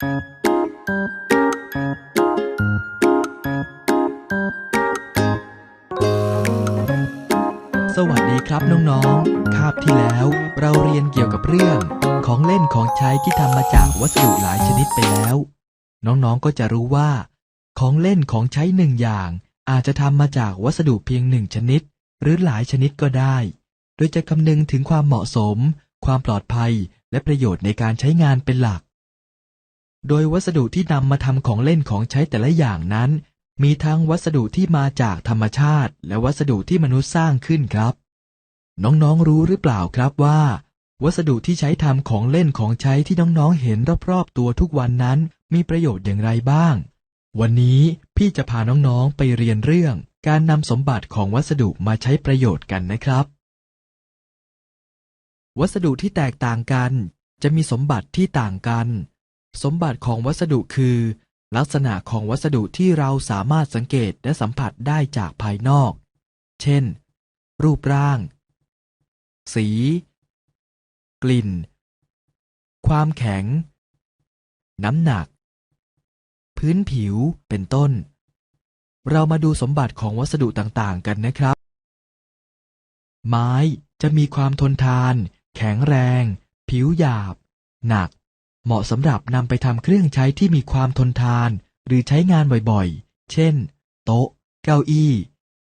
สวัสดีครับน้องๆ คาบที่แล้วเราเรียนเกี่ยวกับเรื่องของเล่นของใช้ที่ทำมาจากวัสดุหลายชนิดไปแล้ว น้องๆ ก็จะรู้ว่า ของเล่นของใช้หนึ่งอย่าง อาจจะทำมาจากวัสดุเพียงหนึ่งชนิด หรือหลายชนิดก็ได้ โดยจะคำนึงถึงความเหมาะสม ความปลอดภัย และประโยชน์ในการใช้งานเป็นหลัก โดยวัสดุที่นำมาทำของเล่นของใช้แต่ละอย่างนั้น มีทั้งวัสดุที่มาจากธรรมชาติ และวัสดุที่มนุษย์สร้างขึ้นครับ น้องๆรู้หรือเปล่าครับว่า วัสดุที่ใช้ทำของเล่นของใช้ที่น้องๆเห็นรอบๆตัวทุกวันนั้นมีประโยชน์อย่างไรบ้าง วันนี้พี่จะพาน้องๆไปเรียนเรื่อง การนำสมบัติของวัสดุมาใช้ประโยชน์กันนะครับ วัสดุที่แตกต่างกัน จะมีสมบัติที่ต่างกัน สมบัติของวัสดุคือ ลักษณะของวัสดุที่เราสามารถสังเกตและสัมผัสได้จากภายนอก เช่น รูปร่าง สี กลิ่น ความแข็ง น้ำหนัก พื้นผิว เป็นต้น เรามาดูสมบัติของวัสดุต่างๆ กันนะครับ ไม้จะมีความทนทาน แข็งแรง ผิวหยาบ หนัก เหมาะสำหรับนำไปทำเครื่องใช้ที่มีความทนทาน หรือใช้งานบ่อยๆ เช่น โต๊ะ เก้าอี้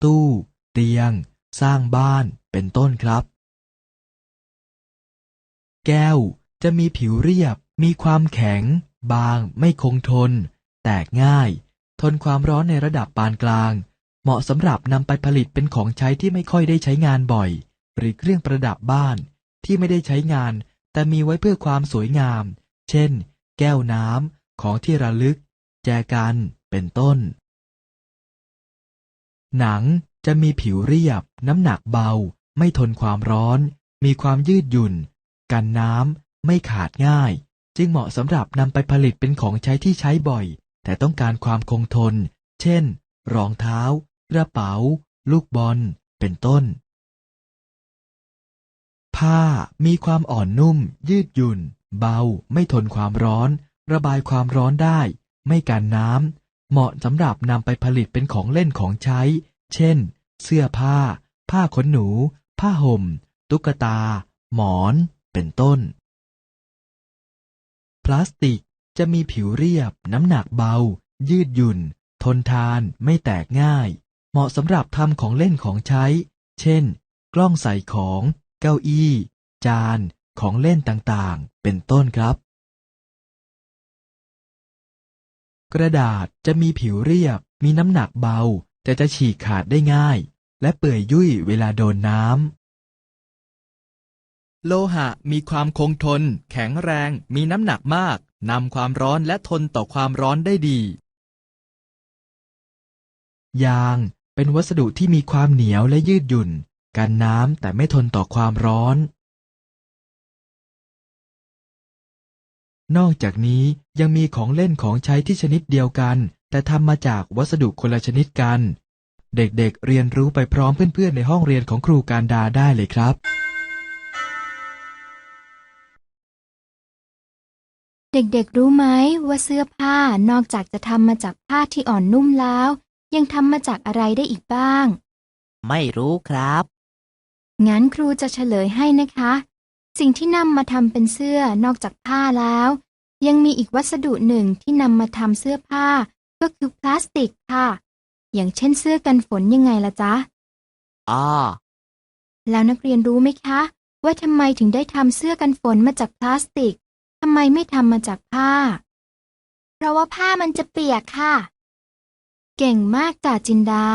ตู้ เตียง สร้างบ้าน เป็นต้นครับ แก้ว จะมีผิวเรียบ มีความแข็ง บาง ไม่คงทน แตกง่าย ทนความร้อนในระดับปานกลาง เหมาะสำหรับนำไปผลิตเป็นของใช้ที่ไม่ค่อยได้ใช้งานบ่อย หรือเครื่องประดับบ้านที่ไม่ได้ใช้งาน แต่มีไว้เพื่อความสวยงาม เช่น แก้วน้ำ ของที่ระลึก แจกัน เป็นต้น หนังจะมีผิวเรียบ น้ำหนักเบา ไม่ทนความร้อน มีความยืดหยุ่น กันน้ำ ไม่ขาดง่าย จึงเหมาะสำหรับนำไปผลิตเป็นของใช้ที่ใช้บ่อย แต่ต้องการความคงทน เช่น รองเท้า กระเป๋า ลูกบอล เป็นต้นผ้ามีความอ่อนนุ่ม ยืดหยุ่น เบาไม่ทนความร้อน ระบายความร้อนได้ ไม่กันน้ำ เหมาะสำหรับนำไปผลิตเป็นของเล่นของใช้ เช่น เสื้อผ้า ผ้าขนหนู ผ้าห่ม ตุ๊กตา หมอน เป็นต้น พลาสติกจะมีผิวเรียบ น้ำหนักเบา ยืดหยุ่น ทนทาน ไม่แตกง่าย เหมาะสำหรับทำของเล่นของใช้ เช่น กล้องใส่ของ เก้าอี้ จาน ของเล่นต่างๆ เป็นต้นครับ กระดาษจะมีผิวเรียบ มีน้ำหนักเบา แต่จะฉีกขาดได้ง่าย และเปื่อยยุ่ยเวลาโดนน้ำ โลหะมีความคงทน แข็งแรง มีน้ำหนักมาก นำความร้อนและทนต่อความร้อนได้ดี ยางเป็นวัสดุที่มีความเหนียวและยืดหยุ่น กันน้ำแต่ไม่ทนต่อความร้อน นอกจากนี้ยังมีของเล่นของใช้ที่ชนิดเดียวกัน แต่ทำมาจากวัสดุคนละชนิดกัน เด็กๆเเรียนรู้ไปพร้อมเพื่อนๆในห้องเรียนของครูการดาได้เลยครับ เด็กๆ รู้ไหมว่าเสื้อผ้านอกจากจะทำมาจากผ้าที่อ่อนนุ่มแล้ว ยังทำมาจากอะไรได้อีกบ้าง ไม่รู้ครับ งั้นครูจะเฉลยให้นะคะ สิ่งที่นำมาทำเป็นเสื้อนอกจากผ้าแล้ว ยังมีอีกวัสดุหนึ่งที่นำมาทำเสื้อผ้า ก็คือพลาสติกค่ะ อย่างเช่นเสื้อกันฝนยังไงล่ะจ๊ะอ้อแล้วนักเรียนรู้ไหมคะ ว่าทำไมถึงได้ทำเสื้อกันฝนมาจากพลาสติกทำไมไม่ทำมาจากผ้า เพราะว่าผ้ามันจะเปียกค่ะ เก่งมากจ่าจินดา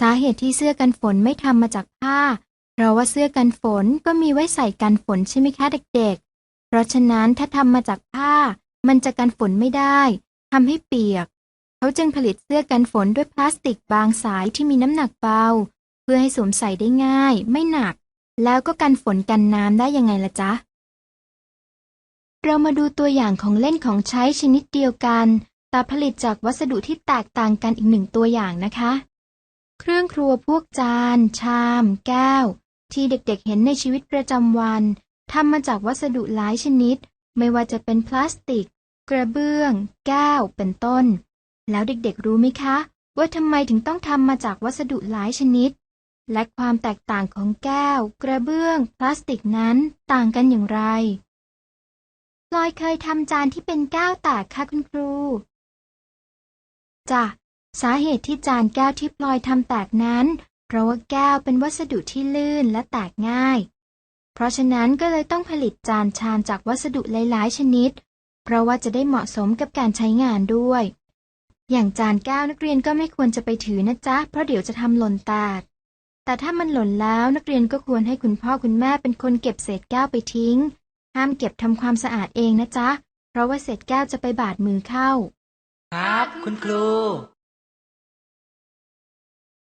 สาเหตุที่เสื้อกันฝนไม่ทำมาจากผ้า เพราะว่าเสื้อกันฝนก็มีไว้ใส่กันฝนใช่ไหมคะเด็กๆ เพราะฉะนั้นถ้าทำมาจากผ้า มันจะกันฝนไม่ได้ทำให้เปียก เขาจึงผลิตเสื้อกันฝนด้วยพลาสติกบางสายที่มีน้ำหนักเบา เพื่อให้สวมใส่ได้ง่าย ไม่หนัก แล้วก็กันฝนกันน้ำได้ยังไงล่ะจ๊ะ เรามาดูตัวอย่างของเล่นของใช้ชนิดเดียวกัน แต่ผลิตจากวัสดุที่แตกต่างกันอีกหนึ่งตัวอย่างนะคะ เครื่องครัวพวกจาน ชาม แก้ว ที่เด็กๆเห็นในชีวิตประจำวันทำมาจากวัสดุหลายชนิด ไม่ว่าจะเป็นพลาสติก กระเบื้อง แก้ว เป็นต้น แล้วเด็กๆรู้ไหมคะ ว่าทำไมถึงต้องทำมาจากวัสดุหลายชนิด และความแตกต่างของแก้ว กระเบื้อง พลาสติกนั้นต่างกันอย่างไรพลอยเคยทำจานที่เป็นแก้วแตกค่ะคุณครูจ้ะสาเหตุที่จานแก้วที่พลอยทำแตกนั้น ราะว่าแก้วเป็นวัสดุที่ลื่นและแตกง่าย เพราะฉะนั้นก็เลยต้องผลิตจานชามจากวัสดุหลายๆ ชนิด เพราะว่าจะได้เหมาะสมกับการใช้งานด้วย อย่างจานแก้วนักเรียนก็ไม่ควรจะไปถือนะจ๊ะ เพราะเดี๋ยวจะทำหล่นแตก แต่ถ้ามันหล่นแล้วนักเรียนก็ควรให้คุณพ่อคุณแม่เป็นคนเก็บเศษแก้วไปทิ้ง ห้ามเก็บทำความสะอาดเองนะจ๊ะ เพราะว่าเศษแก้วจะไปบาดมือเข้า ครับ คุณครู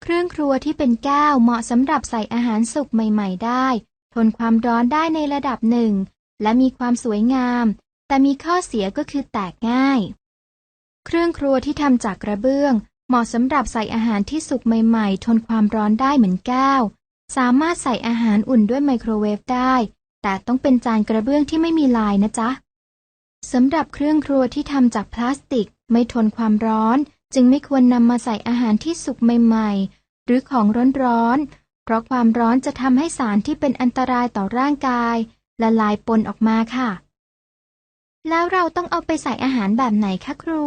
เครื่องครัวที่เป็นแก้วเหมาะสำหรับใส่อาหารสุกใหม่ ๆ ได้ ทนความร้อนได้ในระดับหนึ่ง และมีความสวยงาม แต่มีข้อเสียก็คือแตกง่าย เครื่องครัวที่ทำจากกระเบื้อง เหมาะสำหรับใส่อาหารที่สุกใหม่ ๆ ทนความร้อนได้เหมือนแก้ว สามารถใส่อาหารอุ่นด้วยไมโครเวฟได้ แต่ต้องเป็นจานกระเบื้องที่ไม่มีลายนะจ๊ะสำหรับเครื่องครัวที่ทำจากพลาสติก ไม่ทนความร้อน จึงไม่ควรนำมาใส่อาหารที่สุกใหม่ๆ หรือของร้อนๆ เพราะความร้อนจะทำให้สารที่เป็นอันตรายต่อร่างกาย ละลายปนออกมาค่ะ แล้วเราต้องเอาไปใส่อาหารแบบไหนคะครู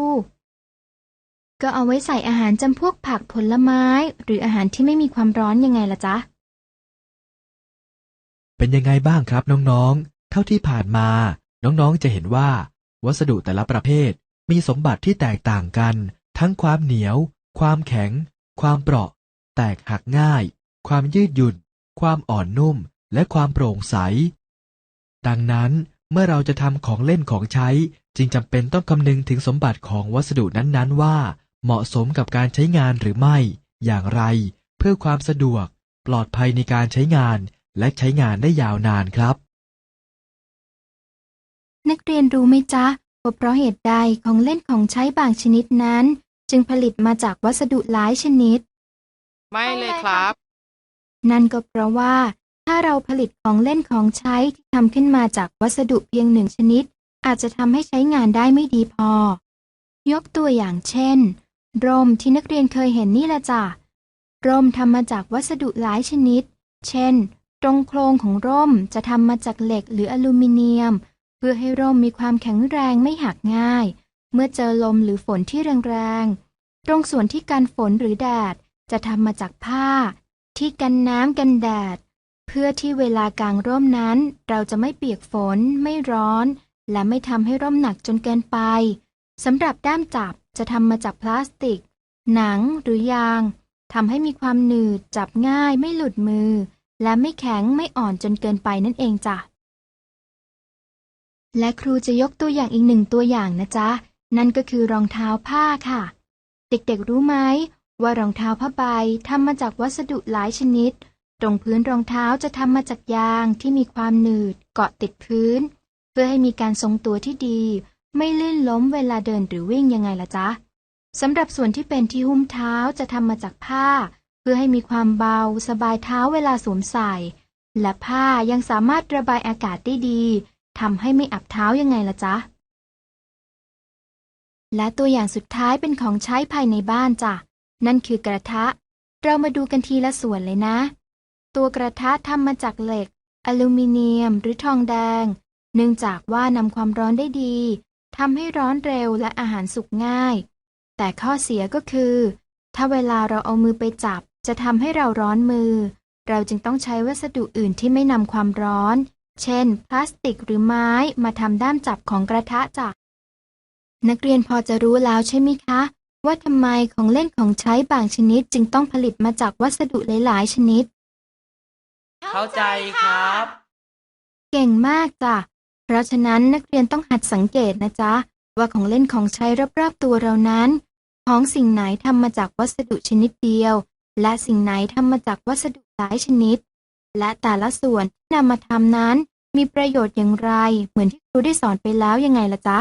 ก็เอาไว้ใส่อาหารจำพวกผักผลไม้ หรืออาหารที่ไม่มีความร้อนยังไงล่ะจ๊ะ เป็นยังไงบ้างครับน้องๆ เท่าที่ผ่านมา น้องๆ จะเห็นว่า วัสดุแต่ละประเภทมีสมบัติที่แตกต่างกัน ทั้งความเหนียว ความแข็ง ความเปราะ แตกหักง่าย ความยืดหยุ่น ความอ่อนนุ่ม และความโปร่งใส ดังนั้นเมื่อเราจะทำของเล่นของใช้จึงจำเป็นต้องคำนึงถึงสมบัติของวัสดุนั้นๆ ว่า เหมาะสมกับการใช้งานหรือไม่ อย่างไร เพื่อความสะดวก ปลอดภัยในการใช้งาน และใช้งานได้ยาวนานครับ นักเรียนรู้ไหมจ๊ะว่าเพราะเหตุใดของเล่นของใช้บางชนิดนั้น จึงผลิตมาจากวัสดุหลายชนิด ไม่เลยครับ นั่นก็เพราะว่า ถ้าเราผลิตของเล่นของใช้ที่ทำขึ้นมาจากวัสดุเพียงหนึ่งชนิด อาจจะทำให้ใช้งานได้ไม่ดีพอ ยกตัวอย่างเช่น ร่มที่นักเรียนเคยเห็นนี่แหละจ้ะร่มทำมาจากวัสดุหลายชนิด เช่น ตรงโครงของร่มจะทำมาจากเหล็กหรืออลูมิเนียม เพื่อให้ร่มมีความแข็งแรงไม่หักง่าย เมื่อเจอลมหรือฝนที่แรงๆ ตรงส่วนที่กันฝนหรือแดดจะทำมาจากผ้า ที่กันน้ำกันแดด เพื่อที่เวลากางร่มนั้น เราจะไม่เปียกฝน ไม่ร้อน และไม่ทำให้ร่มหนักจนเกินไปสำหรับด้ามจับจะทำมาจากพลาสติก หนังหรือยางทำให้มีความหนืดจับง่ายไม่หลุดมือ และไม่แข็งไม่อ่อนจนเกินไปนั่นเองจ้ะและครูจะยกตัวอย่างอีกหนึ่งตัวอย่างนะจ๊ะ นั่นก็คือรองเท้าผ้าค่ะ เด็กๆรู้ไหมว่ารองเท้าผ้าใบทำมาจากวัสดุหลายชนิด ตรงพื้นรองเท้าจะทำมาจากยางที่มีความหนืดเกาะติดพื้น เพื่อให้มีการทรงตัวที่ดี ไม่ลื่นล้มเวลาเดินหรือวิ่งยังไงล่ะจ๊ะสำหรับส่วนที่เป็นที่หุ้มเท้าจะทำมาจากผ้า เพื่อให้มีความเบาสบายเท้าเวลาสวมใส่ และผ้ายังสามารถระบายอากาศได้ดีทำให้ไม่อับเท้ายังไงล่ะจ๊ะ และตัวอย่างสุดท้ายเป็นของใช้ภายในบ้านจ้ะ นั่นคือกระทะ เรามาดูกันทีละส่วนเลยนะ ตัวกระทะทำมาจากเหล็ก อลูมิเนียม หรือทองแดง เนื่องจากว่านำความร้อนได้ดีทำให้ร้อนเร็วและอาหารสุกง่าย แต่ข้อเสียก็คือ ถ้าเวลาเราเอามือไปจับ จะทำให้เราร้อนมือ เราจึงต้องใช้วัสดุอื่นที่ไม่นำความร้อน เช่น พลาสติกหรือไม้มาทำด้ามจับของกระทะจ้ะ นักเรียนพอจะรู้แล้วใช่ไหมคะ ว่าทำไมของเล่นของใช้บางชนิดจึงต้องผลิตมาจากวัสดุหลาย ๆ ชนิด เข้าใจครับ เก่งมากจ้ะ เพราะฉะนั้นนักเรียนต้องหัดสังเกตนะจ๊ะ ว่าของเล่นของใช้รอบๆตัวเรานั้น ของสิ่งไหนทำมาจากวัสดุชนิดเดียว และสิ่งไหนทำมาจากวัสดุหลายชนิด และแต่ละส่วนที่นำมาทำนั้น มีประโยชน์อย่างไร เหมือนที่ครูได้สอนไปแล้วยังไงล่ะจ๊ะ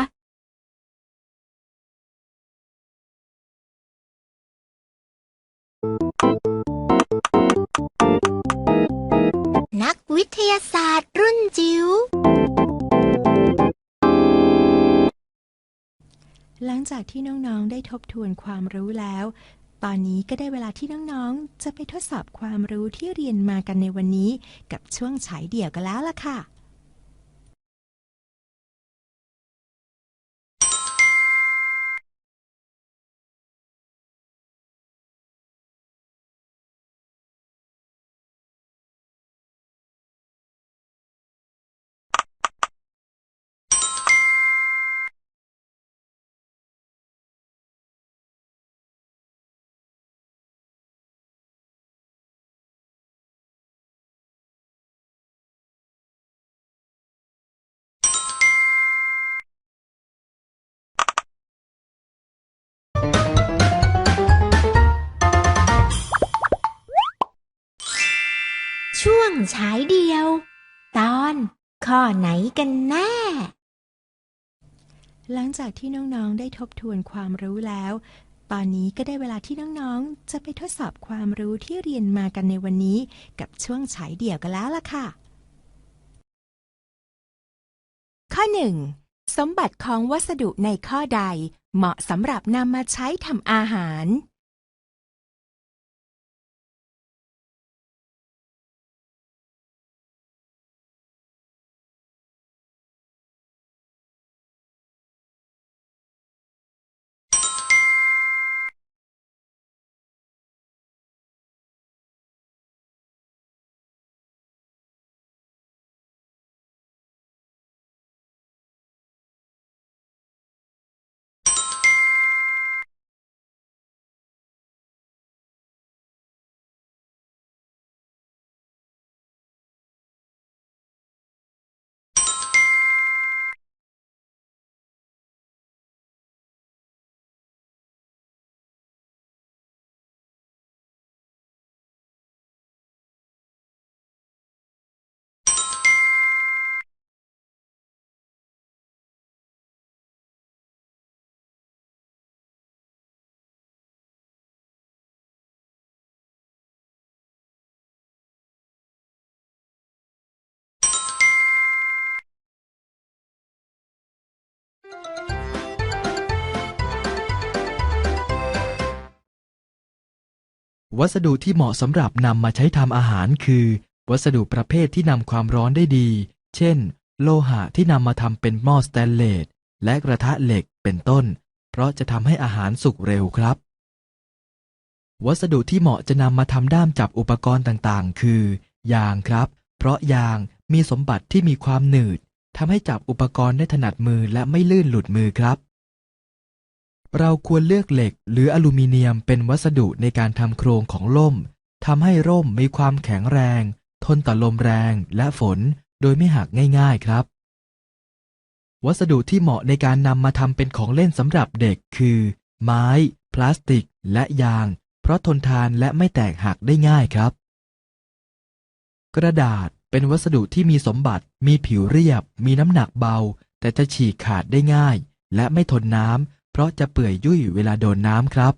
นักวิทยาศาสตร์รุ่นจิ๋ว หลังจากที่น้องๆ ได้ทบทวนความรู้แล้ว ตอนนี้ก็ได้เวลาที่น้องๆ จะไปทดสอบความรู้ที่เรียนมากันในวันนี้ กับช่วงฉายเดี่ยวกันแล้วล่ะค่ะ ฉายเดียว ตอนข้อไหนกันแน่ หลังจากที่น้องๆได้ทบทวนความรู้แล้ว ตอนนี้ก็ได้เวลาที่น้องๆ จะไปทดสอบความรู้ที่เรียนมากันในวันนี้ กับช่วงฉายเดี่ยวกันแล้วล่ะค่ะ ข้อ 1. สมบัติของวัสดุในข้อใดเหมาะสำหรับนำมาใช้ทำอาหาร วัสดุที่เหมาะสำหรับนำมาใช้ทำอาหารคือ วัสดุประเภทที่นำความร้อนได้ดี เช่น โลหะที่นำมาทำเป็นหม้อสแตนเลสและกระทะเหล็กเป็นต้น เพราะจะทำให้อาหารสุกเร็วครับ วัสดุที่เหมาะจะนำมาทำด้ามจับอุปกรณ์ต่างๆ คือ ยางครับ เพราะยางมีสมบัติที่มีความหนืดทำให้จับอุปกรณ์ได้ถนัดมือและไม่ลื่นหลุดมือครับ เราควรเลือกเหล็กหรืออลูมิเนียมเป็นวัสดุในการทำโครงของล่มทำให้ร่มมีความแข็งแรง ทนต่อลมแรงและฝนโดยไม่หักง่าย ๆครับ วัสดุที่เหมาะในการนำมาทำเป็นของเล่นสำหรับเด็กคือ ไม้ พลาสติก และยาง เพราะทนทานและไม่แตกหักได้ง่ายครับ กระดาษเป็นวัสดุที่มีสมบัติ มีผิวเรียบ มีน้ำหนักเบา แต่จะฉีกขาดได้ง่าย และไม่ทนน้ำ เพราะจะเปื่อยยุ่ยเวลาโดนน้ำครับ